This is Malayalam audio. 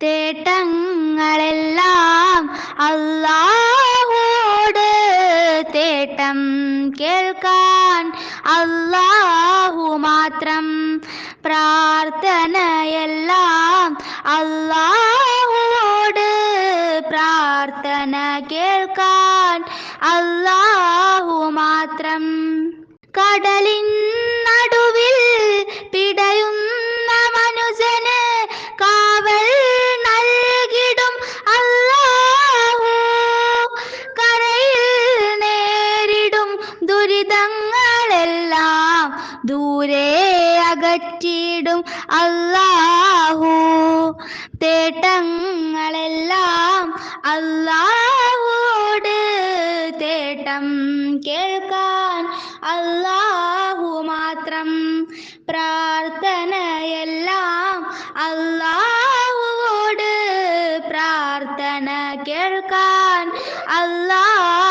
തേട്ടങ്ങളെല്ലാം അള്ളാഹോട് തേട്ടം കേൾക്കാൻ അല്ലാഹു മാത്രം പ്രാർത്ഥനയെല്ലാം അള്ളാഹോട് പ്രാർത്ഥന കേൾക്കാൻ അല്ലാഹു മാത്രം കടലിൻ ദുരിതങ്ങളെല്ലാം ദൂരെ അകറ്റിടും അല്ലാഹു. തേട്ടങ്ങളെല്ലാം അല്ലാഹുവോട് തേട്ടം കേൾക്കാൻ അല്ലാഹു മാത്രം. പ്രാർത്ഥനയെല്ലാം അല്ലാഹുവോട് പ്രാർത്ഥന കേൾക്കാൻ അല്ലാഹു